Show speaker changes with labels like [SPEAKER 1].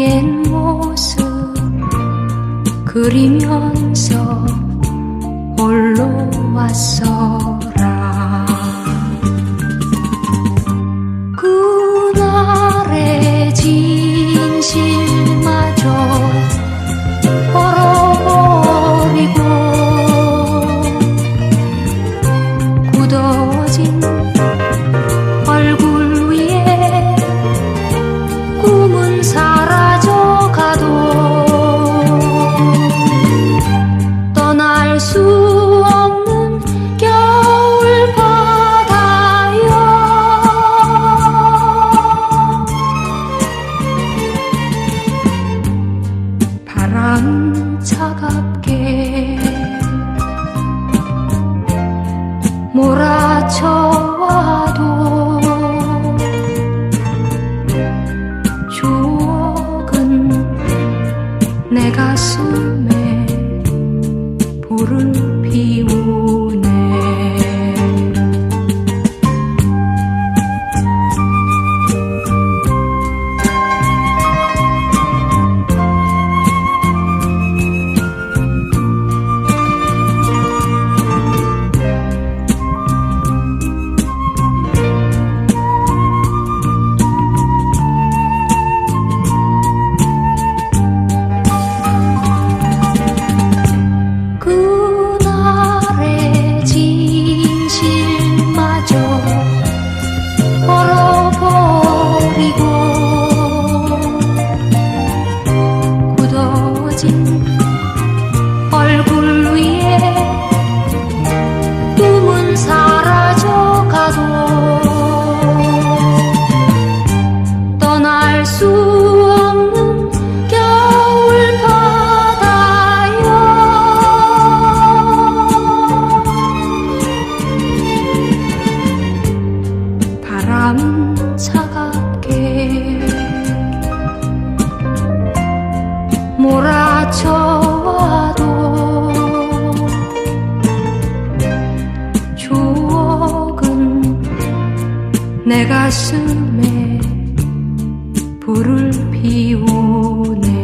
[SPEAKER 1] 옛 모습 그리면서 올라왔어. 바람 차갑게 몰아쳐 몰아쳐와도 추억은 내 가슴에 불을 피우네.